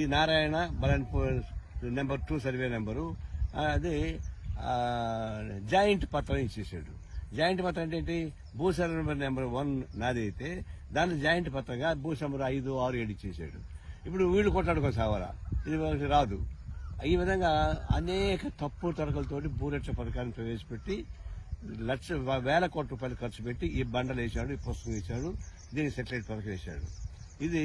ఈ Narayana Balanpur number two survey number అది joint పత్రం ఇచ్చేసాడు. జాయింట్ పత్రం అంటే ఏంటి? భూ నెంబర్ నెంబర్ వన్ నాది అయితే దాన్ని జాయింట్ పత్రంగా భూసంబర్ నెంబర్ ఐదు ఆరు ఏడు ఇచ్చేసాడు. ఇప్పుడు వీళ్ళు కొట్లాడుకో సావరా ఇది రాదు. ఈ విధంగా అనేక తప్పు తరగలతోటి భూరక్ష పథకాన్ని ప్రవేశపెట్టి లక్ష వేల కోట్ల రూపాయలు ఖర్చు పెట్టి ఈ బండలు వేశాడు ఈ పుస్తకం వేశాడు దీన్ని సెటిలైట్ పథకం వేశాడు. ఇది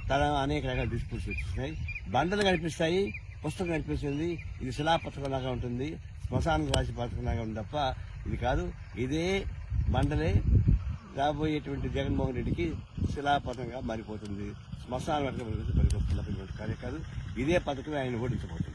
తన అనేక రకాల డిస్ప్యూట్స్ వచ్చినాయి బండలు కనిపిస్తాయి పుస్తకం కనిపిస్తుంది ఇది శిలాపథకం లాగా ఉంటుంది శ్మశానం రాసి పథకం లాగా ఉంది తప్ప ఇది కాదు. ఇదే బండలే రాబోయేటువంటి జగన్మోహన్ రెడ్డికి శిలాపథంగా మారిపోతుంది. శ్మశాన వర్గం పనికొస్తున్నటువంటి కాదు. ఇదే పథకం ఆయన ఓడించబోతుంది.